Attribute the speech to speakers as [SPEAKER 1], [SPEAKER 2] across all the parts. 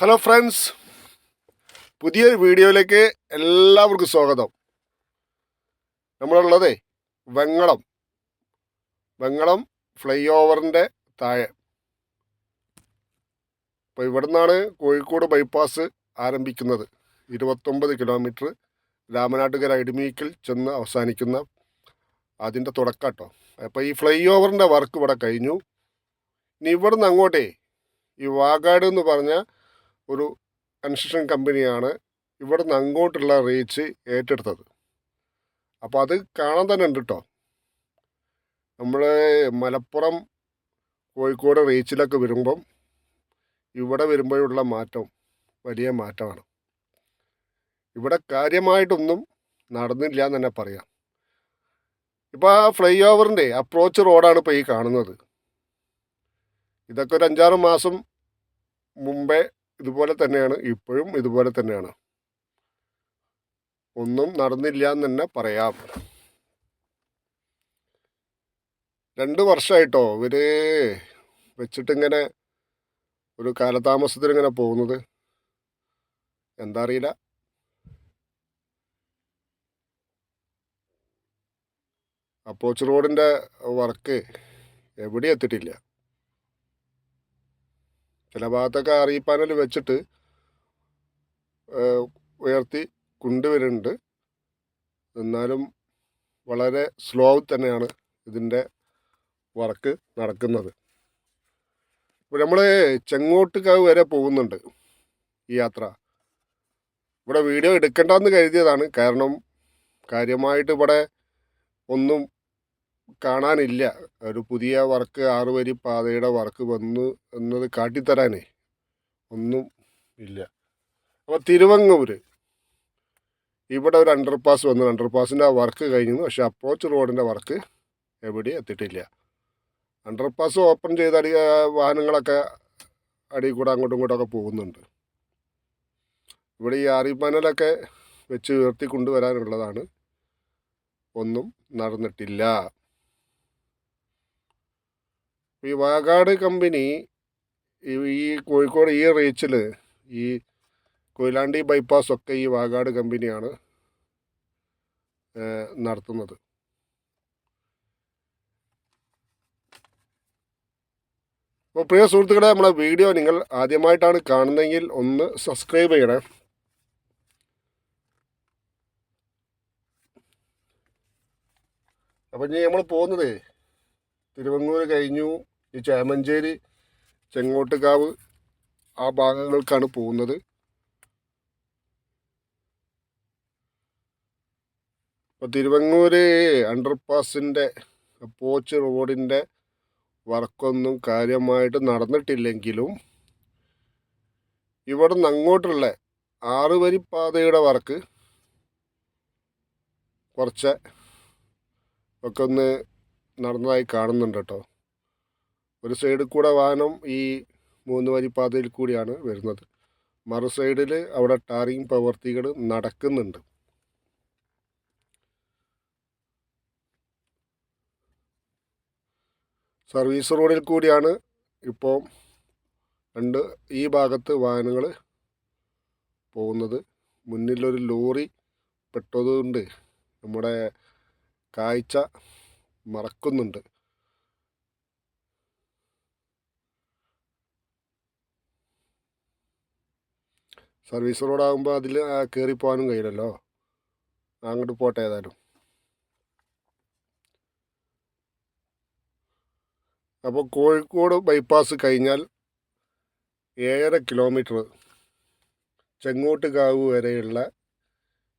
[SPEAKER 1] Hello friends പുതിയൊരു വീഡിയോയിലേക്ക് എല്ലാവർക്കും സ്വാഗതം. നമ്മളുള്ളതേ വെങ്ങളം. വെങ്ങളം ഫ്ലൈ ഓവറിന്റെ താഴെ. അപ്പോൾ ഇവിടെ നിന്നാണ് കോഴിക്കോട് ബൈപ്പാസ് ആരംഭിക്കുന്നത്. ഇരുപത്തൊമ്പത് കിലോമീറ്റർ രാമനാട്ടുകര ഇടിമീക്കിൽ ചെന്ന് അവസാനിക്കുന്ന അതിന്റെ തുടക്കാട്ടോ. അപ്പോൾ ഈ ഫ്ലൈ ഓവറിന്റെ വർക്ക് ഇവിടെ കഴിഞ്ഞു. ഇനി ഇവിടുന്ന് അങ്ങോട്ടേ ഈ വാഗാട് എന്ന് പറഞ്ഞ ഒരു കൺസ്ട്രക്ഷൻ കമ്പനിയാണ് ഇവിടെ നിന്ന് അങ്ങോട്ടുള്ള റീച്ച് ഏറ്റെടുത്തത്. അപ്പോൾ അത് കാണാൻ തന്നെ ഉണ്ട് കേട്ടോ നമ്മൾ മലപ്പുറം കോഴിക്കോട് റീച്ചിലൊക്കെ വരുമ്പം ഇവിടെ വരുമ്പോഴുള്ള മാറ്റം വലിയ മാറ്റമാണ്. ഇവിടെ കാര്യമായിട്ടൊന്നും നടന്നില്ല എന്ന് തന്നെ പറയാം. ഇപ്പോൾ ആ ഫ്ലൈ ഓവറിന്റെ അപ്രോച്ച് റോഡാണ് ഇപ്പോൾ ഈ കാണുന്നത്. ഇതൊക്കെ ഒരു അഞ്ചാറ് മാസം മുമ്പേ ഇതുപോലെ തന്നെയാണ് ഇപ്പോഴും ഇതുപോലെ തന്നെയാണ്. ഒന്നും നടന്നില്ല എന്ന് തന്നെ പറയാം. രണ്ട് വർഷമായിട്ടോ ഇവർ വെച്ചിട്ടിങ്ങനെ ഒരു കാലതാമസത്തിനിങ്ങനെ പോകുന്നത്? എന്താ അറിയില്ല. അപ്രോച്ച് റോഡിന്റെ വർക്ക് എവിടെ എത്തിയിട്ടില്ല. ചില ഭാഗത്തൊക്കെ അറിയിപ്പാനൽ വെച്ചിട്ട് ഉയർത്തി കൊണ്ടുവരുന്നുണ്ട് എന്നാലും വളരെ സ്ലോ തന്നെയാണ് ഇതിന്റെ വർക്ക് നടക്കുന്നത്. ഇപ്പോൾ നമ്മൾ ചെങ്ങോട്ടുകാവ് വരെ പോകുന്നുണ്ട് ഈ യാത്ര. ഇവിടെ വീഡിയോ എടുക്കണ്ടെന്ന് കരുതിയതാണ്. കാരണം കാര്യമായിട്ട് ഇവിടെ ഒന്നും കാണാനില്ല. ഒരു പുതിയ വർക്ക് ആറ് വരി പാതയുടെ വർക്ക് വന്നു എന്നത് കാട്ടിത്തരാനേ ഒന്നും ഇല്ല. അപ്പോൾ തിരുവങ്ങൂർ ഇവിടെ ഒരു അണ്ടർപാസ് വന്നു. അണ്ടർപാസിന്റെ ആ വർക്ക് കഴിഞ്ഞു. പക്ഷെ അപ്രോച്ച് റോഡിന്റെ വർക്ക് എവിടെ എത്തിയിട്ടില്ല. അണ്ടർപാസ് ഓപ്പൺ ചെയ്ത് അടി വാഹനങ്ങളൊക്കെ അടി കൂടെ അങ്ങോട്ടും ഇങ്ങോട്ടൊക്കെ പോകുന്നുണ്ട്. ഇവിടെ ഈ ആറി പാനലൊക്കെ വെച്ച് ഉയർത്തി കൊണ്ടുവരാനുള്ളതാണ്. ഒന്നും നടന്നിട്ടില്ല. ഈ വാഗാട് കമ്പനി ഈ കോഴിക്കോട് ഈ റീച്ചിൽ ഈ കൊയിലാണ്ടി ബൈപ്പാസ് ഒക്കെ ഈ വാഗാട് കമ്പനിയാണ് നടത്തുന്നത്. അപ്പോൾ പ്രിയ സുഹൃത്തുക്കളെ നമ്മളെ വീഡിയോ നിങ്ങൾ ആദ്യമായിട്ടാണ് കാണുന്നതെങ്കിൽ ഒന്ന് സബ്സ്ക്രൈബ് ചെയ്യണേ. അപ്പം ഇനി നമ്മൾ പോകുന്നത് തിരുവങ്ങൂർ കഴിഞ്ഞു. ഈ ചേമഞ്ചേരി ചെങ്ങോട്ടുകാവ് ആ ഭാഗങ്ങൾക്കാണ് പോകുന്നത്. അപ്പോൾ തിരുവങ്ങൂർ അണ്ടർപാസിന്റെ പോച്ച് റോഡിന്റെ വർക്കൊന്നും കാര്യമായിട്ട് നടന്നിട്ടില്ലെങ്കിലും ഇവിടെ നിന്ന് അങ്ങോട്ടുള്ള ആറുവരിപ്പാതയുടെ വരി പാതയുടെ വർക്ക് കുറച്ച് ഒക്കെ ഒന്ന് നടന്നതായി കാണുന്നുണ്ട് കേട്ടോ. ഒരു സൈഡിൽ കൂടെ വാഹനം ഈ മൂന്ന് വരി പാതയിൽ കൂടിയാണ് വരുന്നത്. മറു സൈഡിൽ അവിടെ ടാറിങ് പ്രവർത്തികൾ നടക്കുന്നുണ്ട്. സർവീസ് റോഡിൽ കൂടിയാണ് ഇപ്പോൾ രണ്ട് ഈ ഭാഗത്ത് വാഹനങ്ങൾ പോകുന്നത്. മുന്നിലൊരു ലോറി പെട്ടതുകൊണ്ട് നമ്മുടെ കാഴ്ച മറക്കുന്നുണ്ട്. സർവീസ് റോഡാകുമ്പോൾ അതിൽ കയറി പോകാനും കഴിയില്ലല്ലോ? അങ്ങോട്ട് പോട്ടെ ഏതായാലും. അപ്പോൾ കോഴിക്കോട് ബൈപ്പാസ് കഴിഞ്ഞാൽ ഏഴര കിലോമീറ്റർ ചെങ്ങോട്ട് കാവ് വരെയുള്ള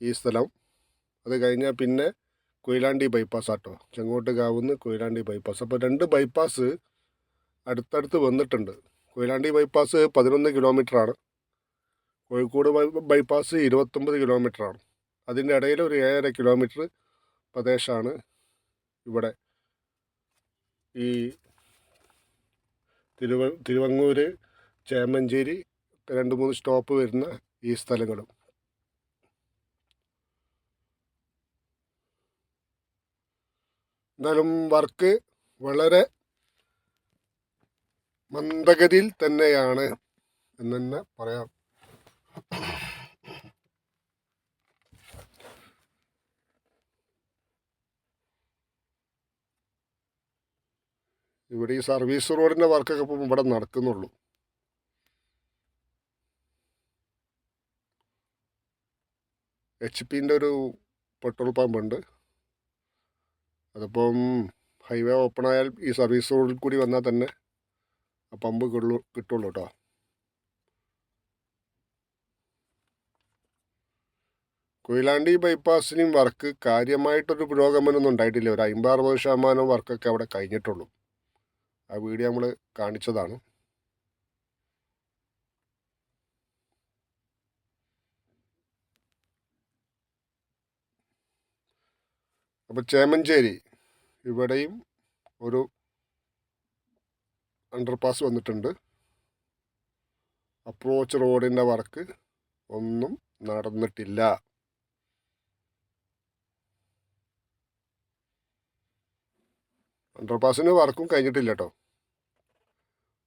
[SPEAKER 1] ഈ സ്ഥലം. അത് കഴിഞ്ഞാൽ പിന്നെ കൊയിലാണ്ടി ബൈപ്പാസ് ആട്ടോ. ചെങ്ങോട്ടുകാവ് നിന്ന് കൊയിലാണ്ടി ബൈപ്പാസ് അപ്പോൾ രണ്ട് ബൈപ്പാസ് അടുത്തടുത്ത് വന്നിട്ടുണ്ട്. കൊയിലാണ്ടി ബൈപ്പാസ് പതിനൊന്ന് കിലോമീറ്ററാണ്. കോഴിക്കോട് ബൈപ്പാസ് ഇരുപത്തൊമ്പത് കിലോമീറ്ററാണ്. അതിന്റെ ഇടയിൽ ഒരു ഏഴര കിലോമീറ്റർ പ്രദേശമാണ് ഇവിടെ. ഈ തിരുവ തിരുവങ്ങൂർ ചേമഞ്ചേരി രണ്ട് മൂന്ന് സ്റ്റോപ്പ് വരുന്ന ഈ സ്ഥലങ്ങളും. എന്നാലും വർക്ക് വളരെ മന്ദഗതിയിൽ തന്നെയാണ് എന്ന് തന്നെ പറയാം. ഇവിടെ ഈ സർവീസ് റോഡിന്റെ വർക്കൊക്കെ ഇപ്പം ഇവിടെ നടക്കുന്നുള്ളൂ. എച്ച് പിന്റെ ഒരു പെട്രോൾ പമ്പ് ഉണ്ട് അതിപ്പം ഹൈവേ ഓപ്പൺ ആയാൽ ഈ സർവീസ് റോഡിൽ കൂടി വന്നാൽ തന്നെ ആ പമ്പ് കിട്ടുള്ളൂ കിട്ടുള്ളൂ കേട്ടോ. കൊയിലാണ്ടി ബൈപ്പാസിനും വർക്ക് കാര്യമായിട്ടൊരു പുരോഗമനമൊന്നും ഉണ്ടായിട്ടില്ല. ഒരു അമ്പത് അറുപത് ശതമാനം വർക്കൊക്കെ അവിടെ കഴിഞ്ഞിട്ടുള്ളൂ. ആ വീഡിയോ നമ്മൾ കാണിച്ചതാണ്. അപ്പോൾ ചേമഞ്ചേരി ഇവിടെയും ഒരു അണ്ടർപാസ് വന്നിട്ടുണ്ട്. അപ്രോച്ച് റോഡിന്റെ വർക്ക് ഒന്നും നടന്നിട്ടില്ല. അണ്ടർപാസിന് വർക്കും കഴിഞ്ഞിട്ടില്ല കേട്ടോ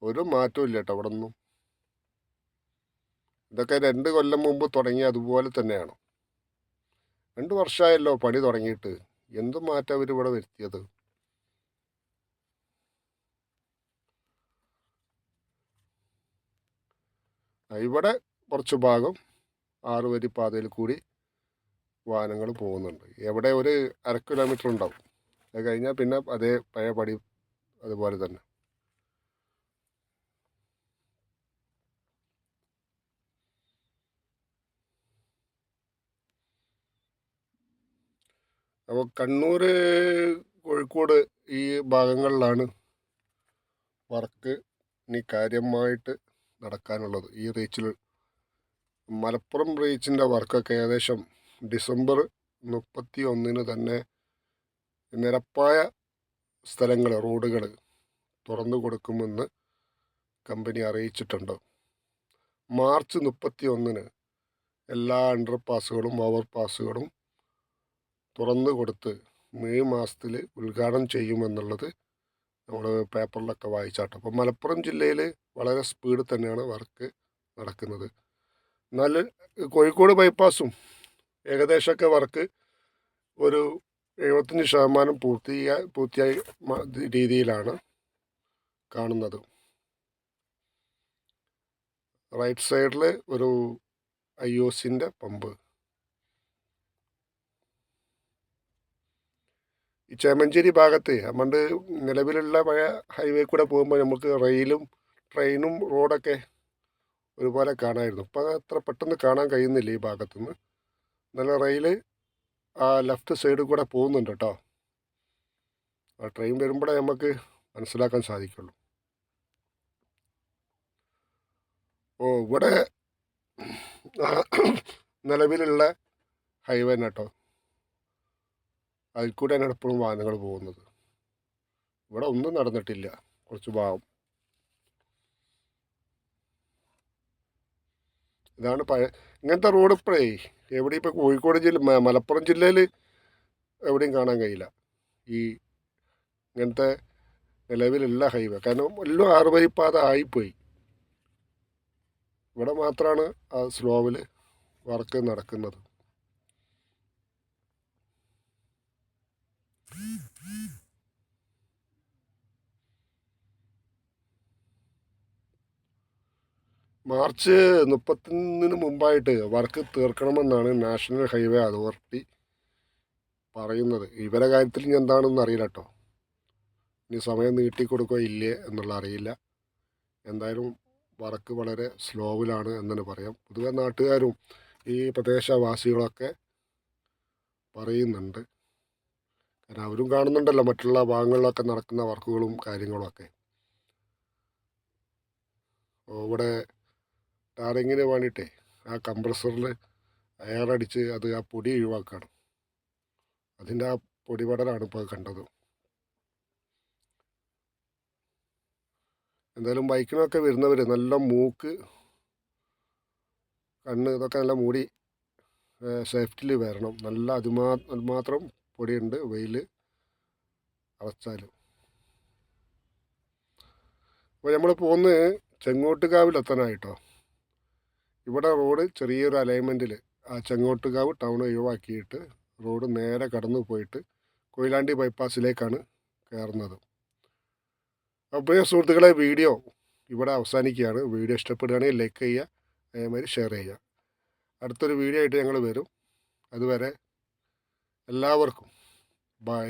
[SPEAKER 1] ഒരു മാറ്റവും ഇല്ല കേട്ടോ അവിടെ ഒന്നും ഇതൊക്കെ രണ്ട് കൊല്ലം മുമ്പ് തുടങ്ങി അതുപോലെ തന്നെയാണ്. രണ്ട് വർഷമായല്ലോ പണി തുടങ്ങിയിട്ട്. എന്ത് മാറ്റം അവർ ഇവിടെ വരുത്തിയത്? ഇവിടെ കുറച്ച് ഭാഗം ആറുവരി പാതയിൽ കൂടി വാഹനങ്ങൾ പോകുന്നുണ്ട്. എവിടെ ഒരു അര കിലോമീറ്റർ ഉണ്ടാവും. അത് കഴിഞ്ഞാൽ പിന്നെ അതേ പഴയ പടി അതുപോലെ തന്നെ. അപ്പോൾ കണ്ണൂർ കോഴിക്കോട് ഈ ഭാഗങ്ങളിലാണ് വർക്ക് ഇനി കാര്യമായിട്ട് നടക്കാനുള്ളത്. ഈ റീച്ചിൽ മലപ്പുറം റീച്ചിന്റെ വർക്കൊക്കെ ഏകദേശം ഡിസംബർ മുപ്പത്തി ഒന്നിന് തന്നെ നിരപ്പായ സ്ഥലങ്ങൾ റോഡുകൾ തുറന്നു കൊടുക്കുമെന്ന് കമ്പനി അറിയിച്ചിട്ടുണ്ട്. മാർച്ച് മുപ്പത്തി ഒന്നിന് എല്ലാ അണ്ടർ പാസുകളും ഓവർ പാസുകളും തുറന്നു കൊടുത്ത് മെയ് മാസത്തിൽ ഉദ്ഘാടനം ചെയ്യുമെന്നുള്ളത് നമ്മൾ പേപ്പറിലൊക്കെ വായിച്ചാട്ടോ. അപ്പോൾ മലപ്പുറം ജില്ലയിൽ വളരെ സ്പീഡിൽ തന്നെയാണ് വർക്ക് നടക്കുന്നത്. എന്നാൽ കോഴിക്കോട് ബൈപ്പാസും ഏകദേശമൊക്കെ വർക്ക് ഒരു എഴുപത്തഞ്ച് ശതമാനം പൂർത്തിയാ പൂർത്തിയായ രീതിയിലാണ് കാണുന്നത്. റൈറ്റ് സൈഡിൽ ഒരു ഐ ഒ സിന്റെ പമ്പ്. ഈ ചേമഞ്ചേരി ഭാഗത്ത് നമ്മുടെ നിലവിലുള്ള പഴയ ഹൈവേ കൂടെ പോകുമ്പോൾ നമുക്ക് റെയിലും ട്രെയിനും റോഡൊക്കെ ഒരുപോലെ കാണാമായിരുന്നു ഇപ്പം അത്ര പെട്ടെന്ന് കാണാൻ കഴിയുന്നില്ല ഈ ഭാഗത്തുനിന്ന്. നല്ല റെയിൽ ആ ലെഫ്റ്റ് സൈഡിൽ കൂടെ പോകുന്നുണ്ട് കേട്ടോ ആ ട്രെയിൻ വരുമ്പോഴേ നമുക്ക് മനസ്സിലാക്കാൻ സാധിക്കുള്ളൂ. ഓ ഇവിടെ നിലവിലുള്ള ഹൈവേ കേട്ടോ അതിൽ കൂടെയാണ് എപ്പോഴും വാഹനങ്ങൾ പോകുന്നത്. ഇവിടെ ഒന്നും നടന്നിട്ടില്ല. കുറച്ച് ഭാഗം. ഇതാണ് പഴയ ഇങ്ങനത്തെ റോഡ് ഇപ്പോഴേ എവിടെ ഇപ്പോൾ കോഴിക്കോട് ജില്ല മലപ്പുറം ജില്ലയിൽ എവിടെയും കാണാൻ കഴിയില്ല. ഈ ഇങ്ങനത്തെ നിലവിലുള്ള ഹൈവേ കാരണം എല്ലാം ആറുവരി പാത ആയിപ്പോയി. ഇവിടെ മാത്രമാണ് ആ സ്ലോവിൽ വർക്ക് നടക്കുന്നത്. മാർച്ച് മുപ്പത്തൊന്നിന് മുമ്പായിട്ട് വർക്ക് തീർക്കണമെന്നാണ് നാഷണൽ ഹൈവേ അതോറിറ്റി പറയുന്നത്. ഇവരെ കാര്യത്തിൽ ഇനി എന്താണെന്ന് അറിയില്ല കേട്ടോ ഇനി സമയം നീട്ടിക്കൊടുക്കുക ഇല്ലേ എന്നുള്ള അറിയില്ല. എന്തായാലും വർക്ക് വളരെ സ്ലോവിലാണ് എന്ന് തന്നെ പറയാം. പൊതുവെ നാട്ടുകാരും ഈ പ്രദേശവാസികളൊക്കെ പറയുന്നുണ്ട്. കാരണം അവരും കാണുന്നുണ്ടല്ലോ മറ്റുള്ള ഭാഗങ്ങളിലൊക്കെ നടക്കുന്ന വർക്കുകളും കാര്യങ്ങളൊക്കെ. ഇവിടെ ടാറിങ്ങിന് വേണ്ടിയിട്ടേ ആ കംപ്രസറിൽ എയർ അടിച്ച് അത് ആ പൊടി ഒഴിവാക്കുകയാണ് അതിന്റെ ആ പൊടിപടലാണ് ഇപ്പോൾ കണ്ടത്. എന്തായാലും ബൈക്കിനൊക്കെ വരുന്നവർ നല്ല മൂക്ക് കണ്ണ് ഇതൊക്കെ നല്ല മൂടി സേഫ്റ്റിയിൽ വരണം. നല്ല അതുമാ അതുമാത്രം പൊടിയുണ്ട് വെയിൽ അടച്ചാലും അപ്പോൾ നമ്മൾ പോകുന്നത് ചെങ്ങോട്ടുകാവിലെത്താനായിട്ടോ. ഇവിടെ റോഡ് ചെറിയൊരു അലൈൻമെന്റിൽ ആ ചെങ്ങോട്ടുകാവ് ടൗൺ ഒഴിവാക്കിയിട്ട് റോഡ് നേരെ കടന്നു പോയിട്ട് കൊയിലാണ്ടി ബൈപ്പാസിലേക്കാണ് കയറുന്നത്. അപ്പോൾ സുഹൃത്തുക്കളെ വീഡിയോ ഇവിടെ അവസാനിക്കുകയാണ്. വീഡിയോ ഇഷ്ടപ്പെടുകയാണെങ്കിൽ ലൈക്ക് ചെയ്യുക അതേമാതിരി ഷെയർ ചെയ്യുക. അടുത്തൊരു വീഡിയോ ആയിട്ട് ഞങ്ങൾ വരും. അതുവരെ എല്ലാവർക്കും. ബൈ